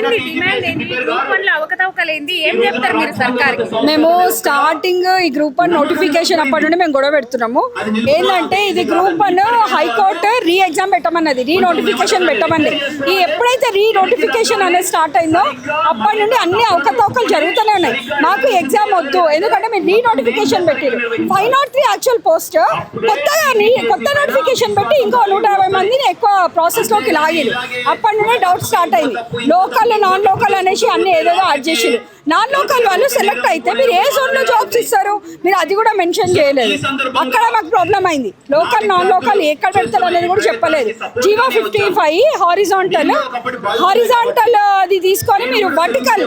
ఏంది డిమాండ్ ఏంది? గ్రూప్ వన్లో అవకతవకలు ఏంది? ఏం చెప్తారు మీరు మేము స్టార్టింగ్ ఈ గ్రూప్ వన్ నోటిఫికేషన్ అప్పటి నుండి మేము గొడవ పెడుతున్నాము. ఏంటంటే ఇది group one high court re exam పెట్టమన్నది re notification పెట్టమన్నది ఈ ఎప్పుడైతే రీ నోటిఫికేషన్ అనేది స్టార్ట్ అయిందో అప్పటి నుండి అన్ని అవకతవకలు జరుగుతూనే ఉన్నాయి. మాకు ఎగ్జామ్ వద్దు ఎందుకంటే మేము రీ నోటిఫికేషన్ పెట్టారు. Five nought three actual post కొత్తగా కొత్త నోటిఫికేషన్ పెట్టి ఇంకో నూట యాభై మందిని ఎక్కువ ప్రాసెస్లోకి అప్పటి నుండి డౌట్ స్టార్ట్ అయింది. లోకల్ నాన్ లోకల్ అనేసి అన్ని ఏదేదో యాడ్ చేసిరు నాన్ లోకల్ వాళ్ళు సెలెక్ట్ అయితే మీరు ఏ జోన్లో జాబ్స్ ఇస్తారు? మీరు అది కూడా మెన్షన్ చేయలేదు. అక్కడ మాకు ప్రాబ్లం అయింది. లోకల్ నాన్ లోకల్ ఎక్కడ పెడతారు అనేది కూడా చెప్పలేదు. GO fifty five horizontal horizontal అది తీసుకొని మీరు వర్టికల్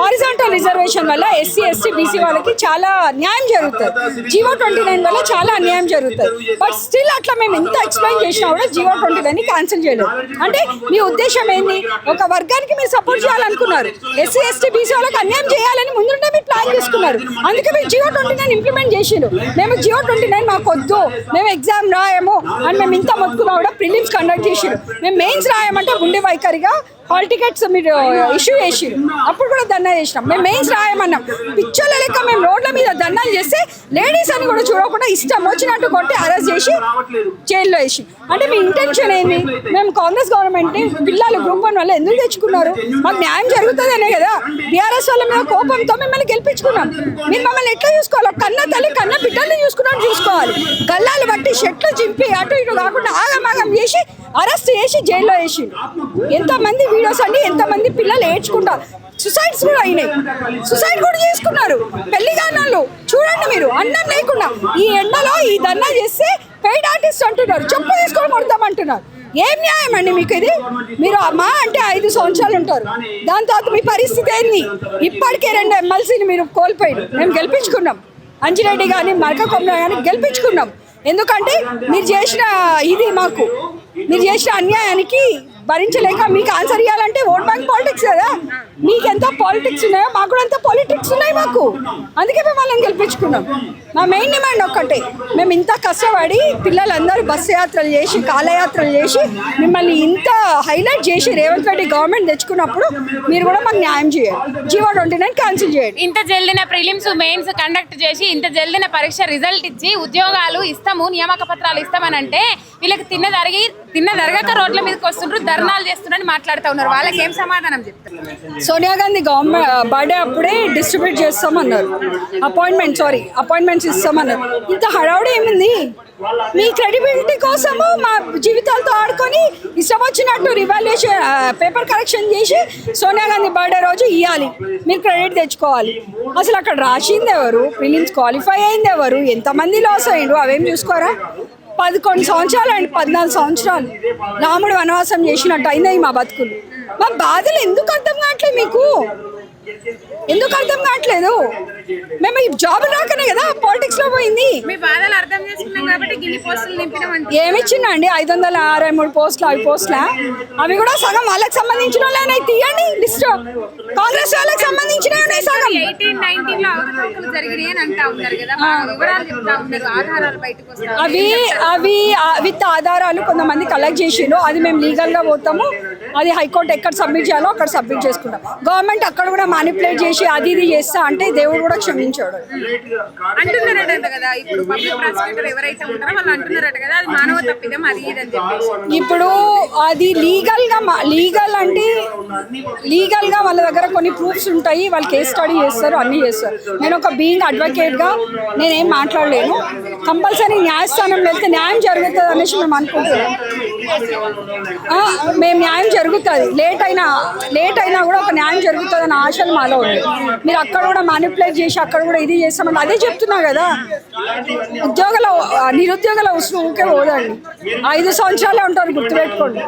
హారిజాంటల్ రిజర్వేషన్ వల్ల ఎస్సీ ఎస్టీ బీసీ వాళ్ళకి చాలా న్యాయం జరుగుతుంది. జీవో ట్వంటీ నైన్ వల్ల చాలా అన్యాయం జరుగుతుంది. బట్ స్టిల్ అట్లా మేము ఎంత ఎక్స్ప్లెయిన్ చేసినా కూడా జీవో ట్వంటీ నైన్ క్యాన్సిల్ చేయలేదు. అంటే మీ ఉద్దేశం ఏంది? ఒక వర్గానికి మీరు సపోర్ట్ చేయాలనుకున్నారు. ఎస్సీ ఎస్టీ బీసీ వాళ్ళకి అన్యాయం చేయాలని ముందుంటే మీరు ప్లాన్ చేసుకున్నారు. అందుకే మీరు జియో ట్వంటీ నైన్ ఇంప్లిమెంట్ చేసిండ్రు. మేము జియో ట్వంటీ నైన్ మాకు వద్దు. మేము ఎగ్జామ్ రాయము. అని మేము ఇంత మొత్తుకున్నా కూడా ప్రిలిమ్స్ కండక్ట్ చేసిరు మేము మెయిన్స్ రాయమంటే గుండె వైఖరిగా హాల్ టికెట్స్ మీరు ఇష్యూ చేసిరు అప్పుడు కూడా ధర్నా చేసినాం. మేము మెయిన్స్ రాయమన్నాం. పిచ్చోళ్ళ లెక్క మేము రోడ్ల మీద ధర్నాలు చేస్తే లేడీస్ అని కూడా చూడకుండా ఇష్టం వచ్చినట్టు కొట్టి అరెస్ట్ చేసి జైల్లో వేసి. అంటే మీ ఇంటెన్షన్ ఏంది? మేము కాంగ్రెస్ గవర్నమెంట్ పిల్లలు గ్రూప్ వన్ వల్ల ఎందుకు తెచ్చుకున్నారు? మాకు న్యాయం జరుగుతుందనే కదా. బీఆర్ఎస్ వాళ్ళ మీద కోపంతో మిమ్మల్ని గెలిపించుకున్నాం. మీరు మమ్మల్ని ఎట్లా చూసుకోవాలి? కన్న తల్లి కన్న బిడ్డల్ని చూసుకున్నాను చూసుకోవాలి. గల్లాలు బట్టి షెట్లు చింపి అటు ఇటు కాకుండా ఆగమాగం చేసి అరెస్ట్ చేసి జైల్లో వేసి ఎంతమంది వీడియోస్ అండి ఎంతమంది పిల్లలు ఏడ్చుకుంటారు. సుసైడ్స్ కూడా అయినాయి. సుసైడ్ కూడా చేసుకున్నారు. పెళ్ళి కానాళ్ళు చూడండి మీరు అన్నం లేకుండా. ఈ ఎండలో ఈ దన్నా చేస్తే పెయిడ్ ఆర్టిస్ట్ అంటున్నారు. చెప్పు తీసుకొని కొడతామంటున్నారు ఏం న్యాయం అండి మీకు ఇది? మీరు మా అంటే ఐదు సంవత్సరాలు ఉంటారు. దాని తర్వాత మీ పరిస్థితి ఏంది? ఇప్పటికే రెండు ఎమ్మెల్సీని మీరు కోల్పోయారు. మేము గెలిపించుకున్నాం. అంజిరెడ్డి కానీ మరక కానీ గెలిపించుకున్నాం. ఎందుకంటే మీరు చేసిన ఇది మాకు. మీరు చేసిన అన్యాయానికి భరించలేక మీకు ఆన్సర్ ఇవ్వాలంటే ఓట్ బ్యాంక్ పాలిటిక్స్ కదా? మీకు ఎంత పాలిటిక్స్ ఉన్నాయో మాకు కూడా ఎంత పాలిటిక్స్ ఉన్నాయి మాకు. అందుకే మేము వాళ్ళని గెలిపించుకున్నాం. మా మెయిన్ డిమాండ్ ఒక్కటే. మేము ఇంత కష్టపడి పిల్లలందరూ బస్సు యాత్రలు చేసి కాలయాత్రలు చేసి మిమ్మల్ని ఇంత హైలైట్ చేసి రేవంత్ రెడ్డి గవర్నమెంట్ తెచ్చుకున్నప్పుడు మీరు కూడా మాకు న్యాయం చేయండి జీవో ట్వంటీ నైన్ క్యాన్సిల్ చేయండి. ఇంత జల్దిన ప్రిలిమ్స్ మెయిన్స్ కండక్ట్ చేసి ఇంత జల్దిన పరీక్ష రిజల్ట్ ఇచ్చి ఉద్యోగాలు ఇస్తాము నియామక పత్రాలు ఇస్తామని అంటే వీళ్ళకి తిన్న జరిగి తిన్న జరగక రోడ్ల మీదకి వస్తుంటారు ధర్నాలు చేస్తున్నారని మాట్లాడుతూ ఉన్నారు. వాళ్ళకి ఏం సమాధానం చెప్తారు? సోనియా గాంధీ గవర్నమెంట్ బర్త్డే అప్పుడే డిస్ట్రిబ్యూట్ చేస్తామన్నారు. అపాయింట్మెంట్ సారీ అపాయింట్మెంట్స్ ఇస్తామన్నారు. ఇంత హడావుడి ఏమింది? మీ క్రెడిబిలిటీ కోసము మా జీవితాలతో ఆడుకొని ఇష్టం వచ్చినట్టు రివాల్యూషన్ పేపర్ కరెక్షన్ చేసి సోనియా గాంధీ బర్త్డే రోజు ఇవ్వాలి మీరు క్రెడిట్ తెచ్చుకోవాలి. అసలు అక్కడ రాసింది ఎవరు? ప్రిలిమ్స్ క్వాలిఫై అయింది ఎవరు? ఎంతమంది లాస్ అయ్యిండు అవేం చూసుకోరా? పదకొండు సంవత్సరాలు అండి పద్నాలుగు సంవత్సరాలు. రాముడు వనవాసం చేసినట్టు అయినాయి మా బతుకులు. మా బాధలు ఎందుకు అర్థం కావట్లేదు మీకు? ఎందుకు అర్థం కావట్లేదు? మేము ఈ జాబ్ రాకనే కదా పాలిటిక్స్లో పోయింది. మీ బాధలు అర్థం చేసుకున్నాం కాబట్టి గిన్ని పోస్టులు నింపినామంటే ఏమిచ్చిండ అండి ఐదు వందల అరవై మూడు పోస్టులు అవి పోస్టులా? అవి కూడా సగం వాళ్ళకి సంబంధించిన వాళ్ళనే తీయండి లిస్ట్. కాంగ్రెస్ వాళ్ళకి సంబంధించినవి ఉన్నాయి సగం. ఎయిటీన్ నైన్టీన్లో అవకతవకలు జరిగినాయి అని అంటా ఉన్నారు కదా మా వివరాలు చెప్తా ఉన్నారు ఆధారాలు బయటకు వస్తాయి. అవి అవి విత్ ఆధారాలు కొంతమంది కలెక్ట్ చేసిండు అది మేము లీగల్గా పోతాము. అది హైకోర్టు ఎక్కడ సబ్మిట్ చేయాలో అక్కడ సబ్మిట్ చేసుకుంటాం. గవర్నమెంట్ అక్కడ కూడా మానిపులేట్ చేసి అది ఇది చేస్తా అంటే దేవుడు కూడా క్షమించాడు. అంటున్నారట కదా ఇప్పుడు పబ్లిక్ ప్రాసిక్యూటర్ ఎవరైతే ఉంటారో వాళ్ళు అంటున్నారట కదా అది మానవ తప్పిదం అది ఇది అని చెప్పేసి. ఇప్పుడు అది లీగల్గా లీగల్ అంటే లీగల్గా వాళ్ళ దగ్గర కొన్ని ప్రూఫ్స్ ఉంటాయి వాళ్ళు కేస్ స్టడీ చేస్తారు అన్ని చేస్తారు. నేను ఒక బీయింగ్ అడ్వకేట్గా నేనేం మాట్లాడలేను. కంపల్సరీ న్యాయస్థానంలో వెళ్తే న్యాయం జరుగుతుంది అనేసి మేము అనుకుంటున్నాం. మేము న్యాయం జరుగుతుంది. లేట్ అయినా లేట్ అయినా కూడా ఒక న్యాయం జరుగుతుంది అన్న ఆశలు మాలో ఉంది మీరు అక్కడ కూడా మానిపులేట్ చేసి అక్కడ కూడా ఇది చేస్తామని అదే చెప్తున్నా కదా. ఉద్యోగుల నిరుద్యోగాల ఉసురు ఊకే పోదండి. ఐదు సంవత్సరాలే ఉంటారు గుర్తుపెట్టుకోండి.